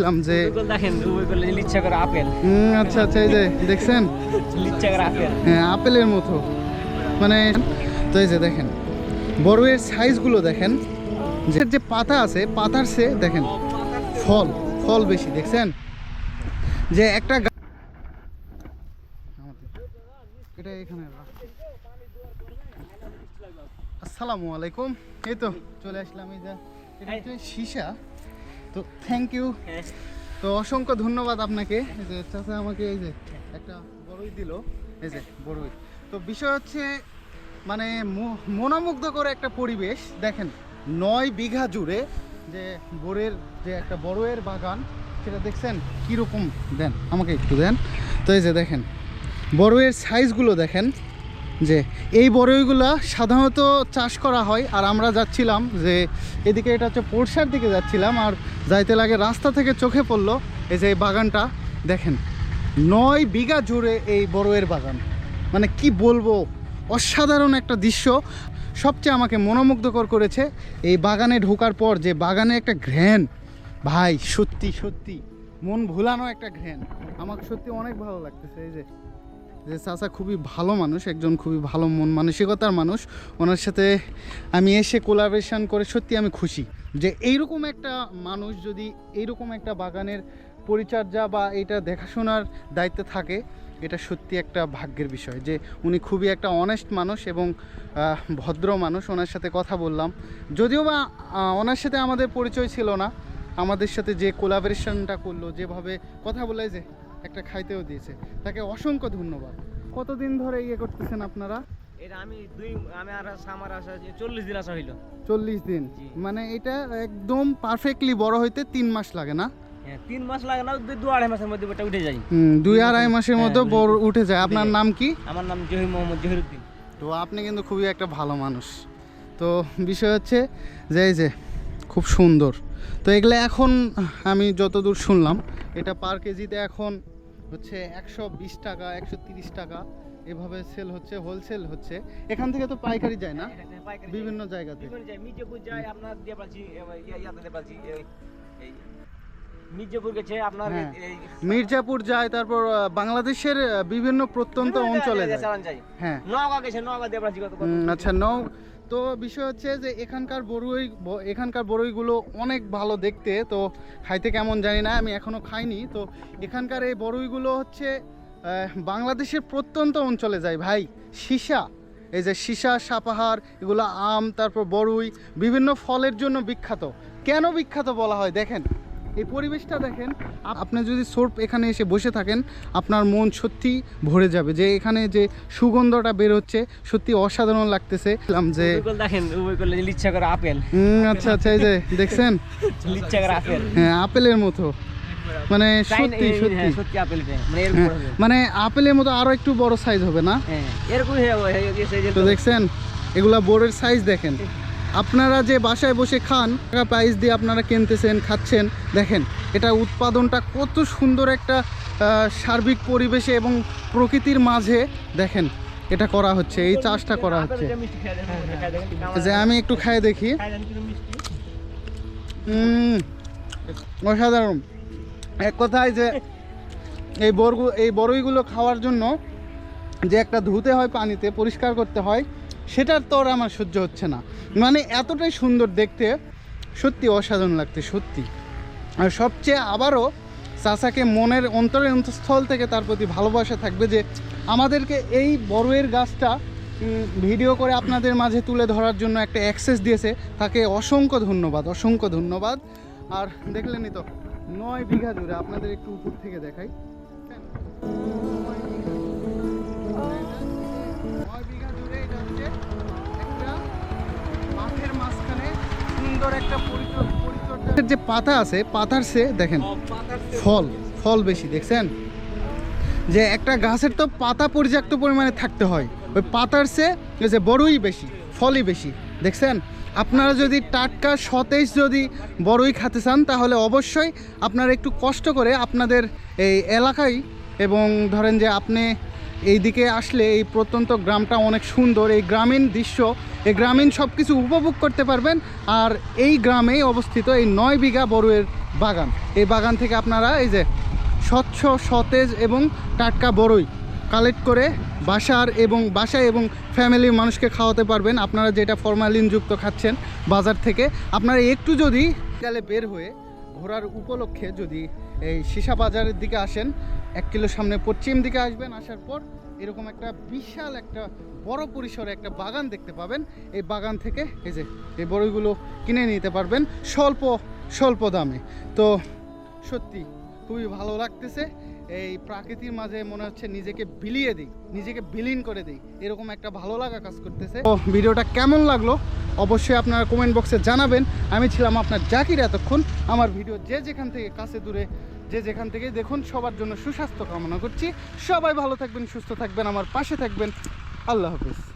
বললাম যে দেখেন গুগল করলে যে লিচ্ছা করে আপেল। হুম, আচ্ছা আচ্ছা এই যে দেখছেন? লিচ্ছা করে আপেল। হ্যাঁ আপেলের মতো। মানে তো এই যে দেখেন বড়ের সাইজগুলো দেখেন। যে যে পাতা আছে পাতার সে দেখেন ফল ফল বেশি দেখছেন? যে একটা এটা এখানে আসসালামু আলাইকুম। এই তো চলে আসলাম এই যে এটা সীসা। তো থ্যাংক ইউ তো অসংখ্য ধন্যবাদ আপনাকে। এই যে চাচা আমাকে এই যে একটা বড়ই দিল। এই যে বড়ই। তো বিষয় হচ্ছে মানে মো- মনোমুগ্ধকর একটা পরিবেশ। দেখেন নয় বিঘা জুড়ে যে বড়ের যে একটা বড়য়ের বাগান সেটা দেখছেন? কীরকম? দেন আমাকে একটু দেন। তো এই যে দেখেন বড়য়ের সাইজগুলো দেখেন। যে এই বড়ইগুলা সাধারণত চাষ করা হয়, আর আমরা যাচ্ছিলাম যে এদিকে এটা হচ্ছে পোরশার দিকে যাচ্ছিলাম, আর যাইতে লাগে রাস্তা থেকে চোখে পড়ল এই যে বাগানটা। দেখেন, নয় বিঘা জুড়ে এই বড়য়ের বাগান। মানে কি বলব, অসাধারণ একটা দৃশ্য। সবচেয়ে আমাকে মনোমুগ্ধকর করেছে এই বাগানে ঢোকার পর যে বাগানে একটা ঘ্রাণ ভাই, সত্যি সত্যি, মন ভুলানো একটা ঘ্রাণ আমাকে সত্যি অনেক ভালো লাগতেছে এই যে। যে চাচা খুবই ভালো মানুষ, একজন খুবই ভালো মন মানসিকতার মানুষ। ওনার সাথে আমি এসে কোলাবরেশন করে সত্যি আমি খুশি। যে এইরকম একটা মানুষ যদি এইরকম একটা বাগানের পরিচর্যা বা এটা দেখাশোনার দায়িত্বে থাকে, এটা সত্যি একটা ভাগ্যের বিষয়। যে উনি খুবই একটা অনেস্ট মানুষ এবং ভদ্র মানুষ। ওনার সাথে কথা বললাম। যদিও বা ওনার সাথে আমাদের পরিচয় ছিল না, আমাদের সাথে যে কোলাবরেশনটা করল, যেভাবে কথা বলে যে একটা খাইতেও দিয়েছে। তাকে অসংখ্য ধন্যবাদ। কতদিন ধরে ইয়ে করতেছেন আপনারা? এটা আমি দুই আমি আর আমার আসা চল্লিশ দিন আসা হইল। চল্লিশ দিন? মানে এটা একদম পারফেক্টলি বড় হইতে তিন মাস লাগে না? হ্যাঁ তিন মাস লাগে না দুই দু আড়াই মাসের মধ্যে ওটা উঠে হুম, দুই আড়াই মাসের হ্যাঁ, মতো দুই- বড় উঠে যায়। আপনার নাম কি? আমার নাম জহির মোহাম্মদ জহিরুদ্দিন। তো আপনি কিন্তু খুবই একটা ভালো মানুষ। তো বিষয় হচ্ছে যে এই যে খুব সুন্দর। তো এগুলো এখন আমি যতদূর শুনলাম এটা পার কেজিতে এখন হচ্ছে একশো বিশ টাকা একশো তিরিশ টাকা এভাবে সেল হচ্ছে হোলসেল হচ্ছে। এখান থেকে তো পাইকারি যায় না? বিভিন্ন জায়গাতে। বিভিন্ন যায়। মির্জাপুর যায় আপনার দিয়ে পাচ্ছি ইয়াতে পাচ্ছি এই এই মির্জাপুর গেছে আপনার হ্যাঁ। মির্জাপুর যায় তারপর বাংলাদেশের বিভিন্ন প্রত্যন্ত অঞ্চলে যায় হ্যাঁ। নওগাঁ গেছে নওগাঁ উম, আচ্ছা নৌ তো বিষয় হচ্ছে যে এখানকার বরুই এখানকার বরুইগুলো অনেক ভালো দেখতে, তো খাইতে কেমন জানি না, আমি এখনও খাইনি। তো এখানকার এই বরুইগুলো হচ্ছে বাংলাদেশের প্রত্যন্ত অঞ্চলে যায় ভাই। সীসা, এই যে সীসা, সাপাহার, এগুলো আম, তারপর বড়ই বিভিন্ন ফলের জন্য বিখ্যাত। কেন বিখ্যাত বলা হয়? দেখেন। এই পরিবেশটা দেখেন আপ- আপনি যদি সোর্প এখানে এসে বসে থাকেন আপনার মন সত্যি ভরে যাবে। যে এখানে যে সুগন্ধটা বের হচ্ছে সত্যি অসাধারণ লাগতেছে। যে দেখেন লিচ্ছা করে আপেল। আচ্ছা আচ্ছা এই যে দেখছেন? লিচ্ছা করে আপেল। হ্যাঁ আপেলের মতো। মানে সত্যি সত্যি। হ্যাঁ, সত্যি আপেল এটা মানে হ্যাঁ, মানে আপেলের মতো আরও একটু বড় সাইজ হবে না? হ্যাঁ তো দেখছেন? এগুলা বোর্ডের সাইজ দেখেন। আপনারা যে বাসায় বসে খান, টাকা প্রাইস দিয়ে আপনারা কিনতেছেন, খাচ্ছেন, দেখেন, এটা উৎপাদনটা কত সুন্দর একটা সার্বিক পরিবেশে এবং প্রকৃতির মাঝে, দেখেন, এটা করা হচ্ছে, এই চাষটা করা হচ্ছে। যে আমি একটু খাই দেখি। অসাধারণ। এক কথায় যে, এই বরগু, এই বড়ইগুলো খাওয়ার জন্য যে একটা ধুতে হয় পানিতে, পরিষ্কার করতে হয় সেটার তো আমার সহ্য হচ্ছে না। মানে এতটাই সুন্দর দেখতে, সত্যি অসাধারণ লাগতে সত্যি। আর সবচেয়ে আবারও চাচাকে মনের অন্তরের অন্তঃস্থল থেকে তার প্রতি ভালোবাসা থাকবে যে, আমাদেরকে এই বড়য়ের গাছটা ভিডিও করে আপনাদের মাঝে তুলে ধরার জন্য একটা অ্যাক্সেস দিয়েছে। তাকে অসংখ্য ধন্যবাদ অসংখ্য ধন্যবাদ। আর দেখলেনই তো, নয় বিঘা জুড়ে আপনাদের একটু উপর থেকে দেখাই। একটা পরিচর্যা যে পাতা আছে পাতার সে দেখেন ফল ফল বেশি দেখছেন? যে একটা গাছের তো পাতা পর্যাপ্ত পরিমাণে থাকতে হয়। ওই পাতার সে যে বড়ই বেশি ফলই বেশি দেখছেন? আপনারা যদি টাটকা সতেজ যদি বড়ই খেতে চান তাহলে অবশ্যই আপনারা একটু কষ্ট করে আপনাদের এই এলাকায় এবং ধরেন যে আপনি এই দিকে আসলে এই প্রত্যন্ত গ্রামটা অনেক সুন্দর। এই গ্রামীণ দৃশ্য, এই গ্রামীণ সব কিছু উপভোগ করতে পারবেন। আর এই গ্রামেই অবস্থিত এই নয় বিঘা বড়ুয়ের বাগান। এই বাগান থেকে আপনারা এই যে স্বচ্ছ, সতেজ এবং টাটকা বড়ই কালেক্ট করে বাসার এবং বাসায় এবং ফ্যামিলির মানুষকে খাওয়াতে পারবেন। আপনারা যেটা ফরমালিনযুক্ত খাচ্ছেন বাজার থেকে, আপনারা একটু যদি গেলে বের হয়ে ঘোরার উপলক্ষে যদি এই সীসা বাজারের দিকে আসেন এক কিলো সামনে পশ্চিম দিকে আসবেন, আসার পর এরকম একটা বিশাল একটা বড় পরিসরে একটা বাগান দেখতে পাবেন। এই বাগান থেকে এই যে, এই বড়ইগুলো কিনে নিতে পারবেন স্বল্প স্বল্প দামে। তো সত্যি খুবই ভালো লাগতেছে। এই প্রাকৃতির মাঝে মনে হচ্ছে নিজেকে বিলিয়ে দিই, নিজেকে বিলীন করে দিই। এরকম একটা ভালো লাগা কাজ করতেছে। তো ভিডিওটা কেমন লাগল অবশ্যই আপনারা কমেন্ট বক্সে জানাবেন। আমি ছিলাম আপনার জাকির এতক্ষণ। আমার ভিডিও যে যেখান থেকে কাছে দূরে যে যেখান থেকে দেখুন, সবার জন্য সুস্বাস্থ্য কামনা করছি। সবাই ভালো থাকবেন, সুস্থ থাকবেন, আমার পাশে থাকবেন। আল্লাহ হাফিজ।